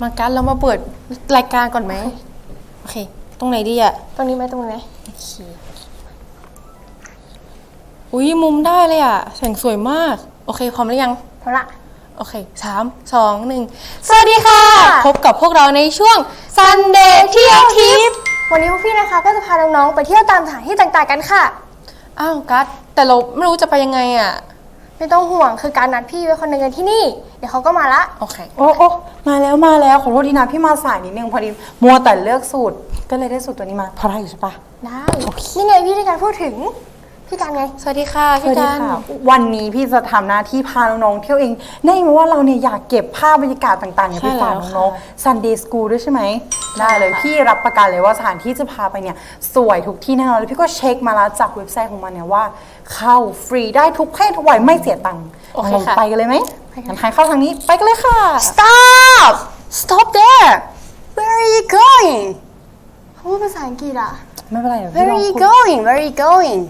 มากันเรามาเปิดรายการก่อนไหมโอเค ตรงไหนดีอะตรงนี้ไหมตรงนี้ไหมโอเคอุ้ยมุมได้เลยอะแสงสวยมาก โอเคพร้อมหรือยังพอละโอเคสามสองหนึ่งสวัสดีค่ะ พบกับพวกเราในช่วง Sunday เที่ยวทิปวันนี้พวกพี่นะคะก็จะพาน้องๆไปเที่ยวตามสถานที่ต่างๆกันค่ะ อ้าวกัสแต่เราไม่รู้จะไปยังไงอะ ไม่ต้องห่วงคือการนัดพี่ไว้คนหนึ่งกันที่นี่ เดี๋ยวเขาก็มาละ โอเค โอ้โอ้มาแล้วมาแล้วขอโทษทีนะพี่มาสายนิดนึงพอดีมัวแต่เลือกสูตร ก็เลยได้สูตรตัวนี้มาพอได้อยู่ใช่ปะ ได้นี่ไงพี่ที่การพูดถึง พี่การไง สวัสดีค่ะสพี่วัสดีกันค่ะวันนี้พี่จะทำหน้าที่พาน้องๆเที่ยวเองได้ไหมว่าเราเนี่ยอยากเก็บภาพบรรยากาศต่างๆเนี่ยไปฝากน้องๆ Sunday School ด้วยใช่ไหม ได้เลยพี่รับประกันเลยว่าสถานที่จะพาไปเนี่ยสวยทุกที่แน่นอนแล้วพี่ก็เช็คมาแล้วจากเว็บไซต์ของมันเนี่ยว่า เข้าฟรีได้ทุกเพศทุกวัยไม่เสียตังค์โอเคเราค่ะ ไปกันเลยไหมงั้นทางเข้าทางนี้ไปกันเลยค่ะ Stop Stop there Where are you going เขาพูดภาษาอังกฤษอะ ไม่เป็นไรเดี๋ยว Where พี่ล are อง you พูด going Where are you going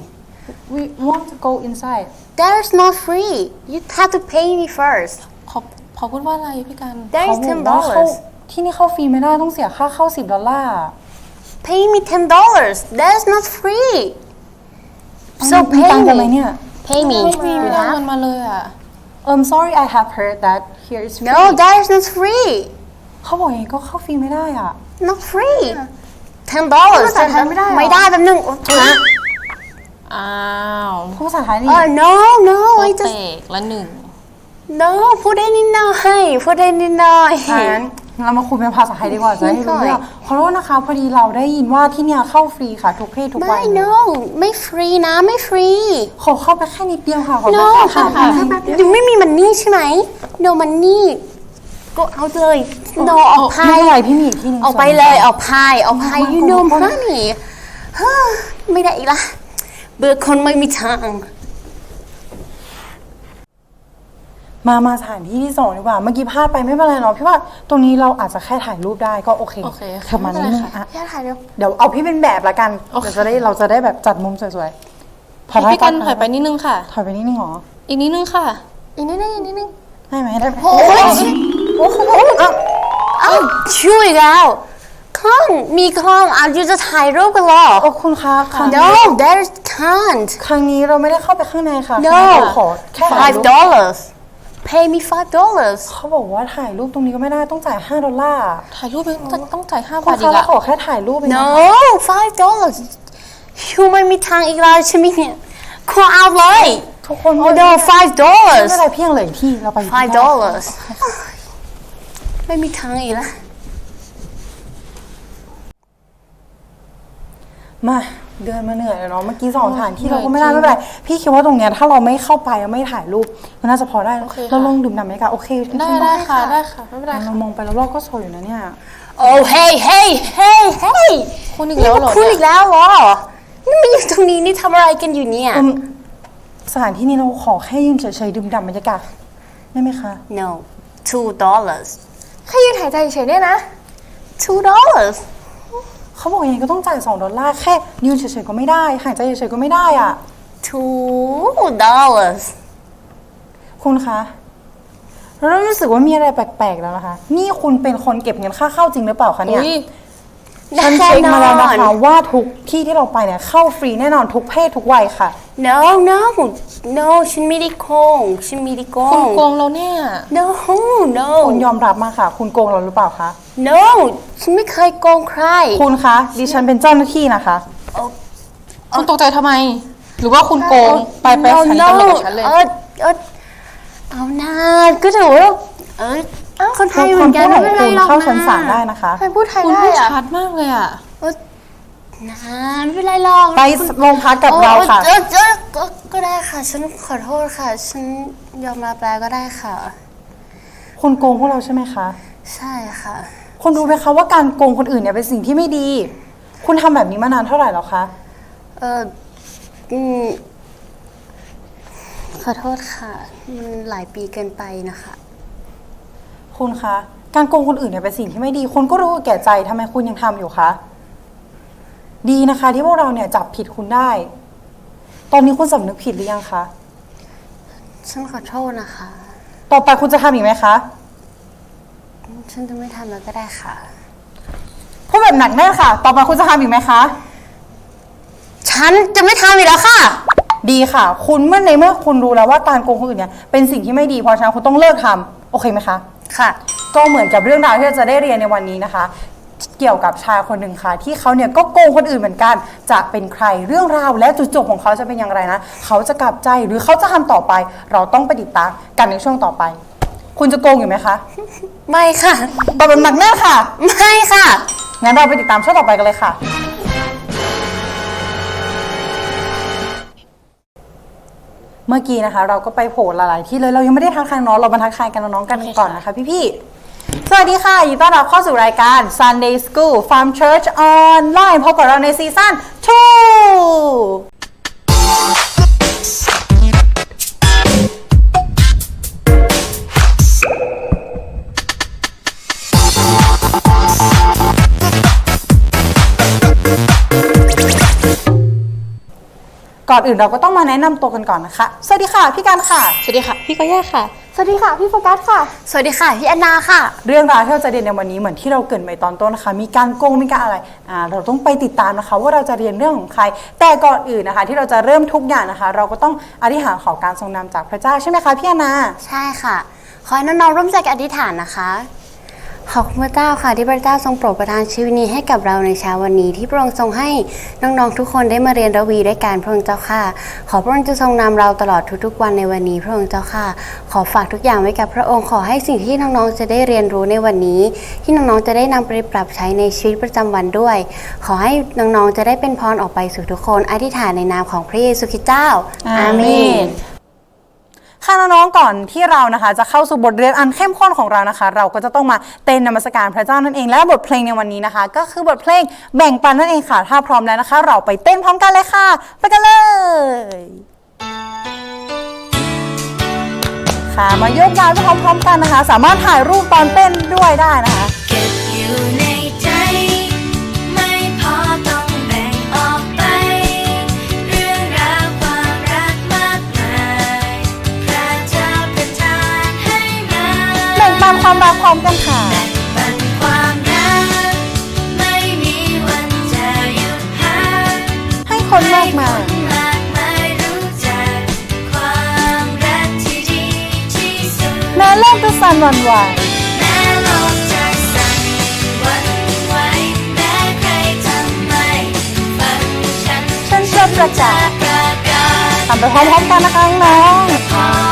We want to go inside There's not free You have to pay me first ขอขอพูดว่าอะไรพี่กัน There เขา is บ ten อกว่าเข้า dollars ที่นี่เข้าฟรีไม่ได้ต้องเสียค่าเข้า 10 ดอลลาร์ Pay me ten dollars That's not free So มี pay ตังค์กันไหม me เนี่ย Pay me ไม่มีไม่ You ได้ have? เงินมาเลยอะ I'm sorry I have heard that here is free No that is not free เขาบอกอย่างนี้ก็เข้าฟรีไม่ได้อะ not free ten dollars ภาษาไทยไม่ได้เหรอ ไม่ได้แป๊บนึงอ้าวพูดภาษาไทยนี่เออ no no โป I เต just กละหนึ่ง no พูดได้นิดหน่อยพูดได้นิดหน่อย งั้น เรามาคุยเป็นภาษาไทยดีกว่าจะได้รู้ไม่เรื่ค่อองยขอโทษนะคะ พอดีเราได้ยินว่าที่เนี่ยเข้าฟรีค่ะ ทุกเพศทุกวัไม่ย no ไม่ฟรีนะไม่ฟรีขอเข้าไปแค่นิดเดียวค่ะขอ no แค่ค่ะยังไม่มีมันนี่ใช่ไหม no มันนี่ก็เอาเลย no เอาไม่พายเป็นไรพี่มีอีกที่หนึงเอาไปเลยเอาพายเอาพาย you know money ฮ่าไม่ได้อีกละเบื่อคนไม่มีทาง มามาสถานที่ที่สองดีกว่า เมื่อกี้พลาดไปไม่เป็นไรเนาะพี่ว่าตรงนี้เราอาจจะแค่ถ่ายรูปได้ก็โอเคโอเคค่ะเธอมานิดนึงไม่เป็นไรค่ะ อะพี่ถ่ายเร็วเดี๋ยวเอาพี่เป็นแบบละกันโอเค เดี๋ยวจะได้เราจะได้แบบจัดมุมสวยๆพอได้พี่กันปะถอยไปนิดนึงค่ะ ถอยไปนิดนึงเหรออีกนิดนึงค่ะ อีกนิดนึงอีกนิดนึงได้ไหมได้ไหมโอ้ยโอ้โหอะเอ้าช่วยแล้วกล้องมีกล้องอายุจะถ่ายรูปกันเหรอ โอ้คุณคะครั้ง no there can't ครั้งนี้เราไม่ได้เข้าไปข้างในค่ะ No ครั้งนี้เราขอแค่ถ่าย five รูป dollars pay me five dollars เขาบอกว่าถ่ายรูปตรงนี้ก็ไม่ได้ต้องจ่าย 5 ดอลลาร์ถ่ายรูปไปต้องต้องจ่ายห้าคุบาณทอีคะกเราอะ ขอแค่ถ่ายรูปเองนะ no คะ five dollars ยูไม่มีทางอีกแล้วใช่ไหมเนี่ยขอเอาเลยทุกคน oh no five ไม่ dollars เป็นไรเพียงเหลยที่เราไปอยู่ที่ five ได้ dollars ไม่มีทางอีกแล้ว มา เดินมาเหนื่อยแล้วเนาะเมื่อกี้สองสถานที่เราก็ไม่ได้ไม่เป็นไรพี่คิดว่าตรงเนี้ยถ้าเราไม่เข้าไปไม่ถ่ายรูปก็น่าจะพอได้โอเคค่ะ เราลองดื่มด่ำไหมคะโอเคได้ได้ค่ะได้ค่ะไม่เป็นไรเรามองไปรอบๆก็สวยอยู่นะเนี่ย โอ้ hey hey hey hey คุณอีกแล้วเหรอคุณเนี่ยอีกแล้วเหรอนี่มาอยู่ตรงนี้นี่ทำอะไรกันอยู่เนี่ย อืมสถานที่นี้เราขอแค่ยืนเฉยๆดื่มด่ำบรรยากาศได้ไหมคะ no two dollars แค่ยืนหายใจเฉยเนี่ยนะ two dollars เขาบอกยังไงก็ต้องจ่าย 2 ดอลลาร์แค่ยืนเฉยๆก็ไม่ได้หายใจเฉยๆก็ไม่ได้อะ two dollars คุณคะเราเริ่มรู้สึกว่ามีอะไรแปลกๆแล้วนะคะ นี่คุณเป็นคนเก็บเงินค่าเข้าจริงหรือเปล่าคะเนี่ยอุ้ยฉันเช็คมาแล้วนะคะแน่นอนว่าทุกที่ที่เราไปเนี่ยเข้าฟรีแน่นอนทุกเพศทุกวัยค่ะ no no no ฉันไม่ได้โกงฉันไม่ได้โกคุณงโกงเราเนี่ย no no คุณยอมรับมาค่ะ คุณโกงเราหรือเปล่าคะ no ฉันไม่เคยโกงใคร คุณคะ ดิฉันเป็นเจ้าหน้าที่นะคะ คุณตกใจทำไม หรือว่าคุณโกง ไปไปสถานีตำรวจกับฉันเลย เออเออเอาหน้าก็ถือว่าเออคนไทยเหมือนกันคไม่นเป็นไรคุณหรอกเข้านะชั้นศาลได้นะคะใครพูดไทยคุณได้พูดอะชัดมากเลยอะเออนะไม่เป็นไรหรอกไปโรงพักกับเราค่ะเออเออเออก็ได้ค่ะ ฉันขอโทษค่ะ ฉันยอมรับแล้วก็ได้ค่ะ คุณโกงพวกเราใช่ไหมคะ ใช่ค่ะ คุณรู้ไหมคะว่าการโกงคนอื่นเนี่ยเป็นสิ่งที่ไม่ดี คุณทำแบบนี้มานานเท่าไหร่แล้วคะ เอออืมขอโทษค่ะ มันหลายปีเกินไปนะคะ คุณคะ การโกงคนอื่นเนี่ยเป็นสิ่งที่ไม่ดี คุณก็รู้แก่ใจทำไมคุณยังทำอยู่คะ ดีนะคะ ที่พวกเราเนี่ยจับผิดคุณได้ ตอนนี้คุณสำนึกผิดหรือยังคะ ฉันขอโทษนะคะ ต่อไปคุณจะทำอีกไหมคะ ฉันจะไม่ทำแล้วก็ได้ค่ะ พูดแบบหนักแน่นค่ะ ต่อไปคุณจะทำอีกไหมคะ ฉันจะไม่ทำอีกแล้วค่ะ ดีค่ะ คุณเมื่อในเมื่อคุณรู้แล้วว่าการโกงคนอื่นเนี่ยเป็นสิ่งที่ไม่ดี เพราะฉะนั้นคุณต้องเลิกทำโอเคไหมคะ ค่ะ ก็เหมือนกับเรื่องราวที่เราจะได้เรียนในวันนี้นะคะ เกี่ยวกับชายคนหนึ่งค่ะ ที่เขาเนี่ยก็โกงคนอื่นเหมือนกัน จะเป็นใครเรื่องราวและจุดจบของเขาจะเป็นอย่างไรนะ เขาจะกลับใจหรือเขาจะทำต่อไป เราต้องไปติดตามกันในช่วงต่อไป คุณจะโกงอยู่ไหมคะไม่ค่ะ ตอบแบบหนักแน่นค่ะ ไม่ค่ะ งั้นเราไปติดตามช่วงต่อไปกันเลยค่ะ เมื่อกี้นะคะ เราก็ไปโผล่หลายๆที่เลย เรายังไม่ได้ทักทายน้อง เรามาทักทายกันน้องๆกันก่อนนะคะพี่ๆ สวัสดีค่ะยินดีต้อนรับเข้าสู่รายการ Sunday School Farm Church Online พบกับเราในซีซั่น2 ก่อนอื่นเราก็ต้องมาแนะนำตัวกันก่อนนะคะ สวัสดีค่ะพี่การค่ะ สวัสดีค่ะ พี่ก็ย่าค่ะ สวัสดีค่ะ พี่โฟกัสค่ะ สวัสดีค่ะ พี่แอนนาค่ะ เรื่องราวที่เราจะเรียนในวันนี้เหมือนที่เราเกรินไปตอนต้นนะคะ มีการโกงมีการอะไรอ่าเราต้องไปติดตามนะคะ ว่าเราจะเรียนเรื่องของใคร แต่ก่อนอื่นนะคะ ที่เราจะเริ่มทุกอย่างนะคะ เราก็ต้องอธิษฐานขอการทรงนำจากพระเจ้าใช่ไหมคะพี่อนา ใช่ค่ะ ขอให้น้องๆร่วมใจกันอธิษฐานนะคะ ขอบคุณพระเจ้าค่ะที่พระเจ้าทรงโปรดประทานชีวิตนี้ให้กับเราในเช้าวันนี้ ที่พระองค์ทรงให้น้องๆทุกคนได้มาเรียนระวีด้วยกันพระองค์เจ้าค่ะ ขอพระองค์จะทรงนำเราตลอดทุกๆวันในวันนี้ พระองค์เจ้าค่ะ ขอฝากทุกอย่างไว้กับพระองค์ขอให้สิ่งที่น้องๆจะได้เรียนรู้ในวันนี้ ที่น้องๆจะได้นำไปปรับใช้ในชีวิตประจำวันด้วย ขอให้น้องๆจะได้เป็นพรออกไปสู่ทุกคน อธิษฐานในนามของพระเยซูคริสต์เจ้าอาเมน ค่ะน้องๆก่อนที่เรานะคะ จะเข้าสู่บทเรียนอันเข้มข้นของเรานะคะ เราก็จะต้องมาเต้นนมัสการพระเจ้านั่นเอง และบทเพลงในวันนี้นะคะ ก็คือบทเพลงแบ่งปันนั่นเองค่ะ ถ้าพร้อมแล้วนะคะ เราไปเต้นพร้อมกันเลยค่ะ ไปกันเลยค่ะมาโยกย้ายไปพร้อมๆกันนะคะ สามารถถ่ายรูปตอนเต้นด้วยได้นะคะ อมกันค่ะปันความรักไม่มีวันจะหยุดพักให้คนมากมายมากมายรู้จักความรักที่ดีที่สุดแม้โลกจะสั่นหวั่นไหวแม้โลกจะสั่นหวั่นไหวแม้ใครทำไม่ฟังฉันฉันจะประกาศประกาศทำไปพร้อมๆกันนะคะน้อง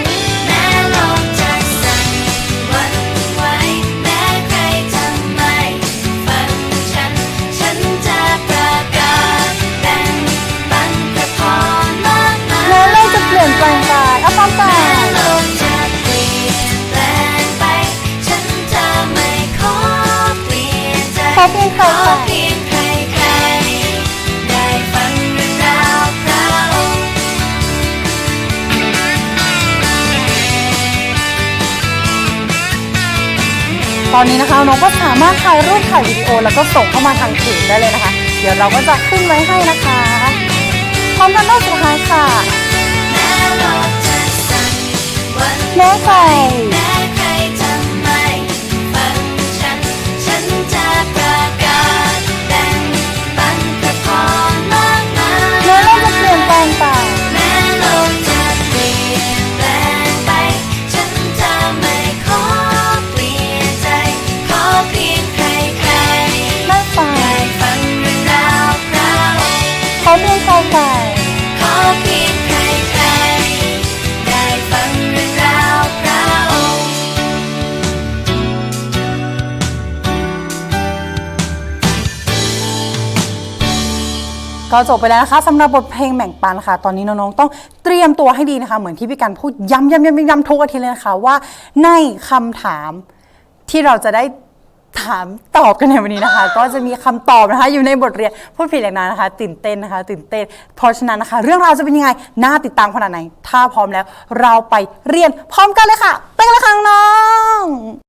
เพียงใครใครได้ฟังเรื่องราวพระองค์ตอนนี้นะคะน้องก็สามารถถ่ายรูปถ่ายวิดีโอ แล้วก็ส่งเข้ามาทางเพจได้เลยนะคะ เดี๋ยวเราก็จะขึ้นไว้ให้นะคะพร้อมกันรอบสุดท้ายค่ะแม้โลก ก็จบไปแล้วนะคะสำหรับบทเพลงแบ่งปันค่ะ ตอนนี้น้องๆต้องเตรียมตัวให้ดีนะคะ เหมือนที่พี่กันพูดย้ำย้ำย้ำย้ำทุกอาทิตย์เลยนะคะว่าในคำถามที่เราจะได้ถามตอบกันในวันนี้นะคะ ก็จะมีคำตอบนะคะ อยู่ในบทเรียนพูดผิดอย่างนั้นนะคะ ตื่นเต้นนะคะ ตื่นเต้น เพราะฉะนั้นนะคะ เรื่องราวจะเป็นยังไงน่าติดตามขนาดไหน ถ้าพร้อมแล้วเราไปเรียนพร้อมกันเลยค่ะ ไปกันเลยค่ะน้องๆ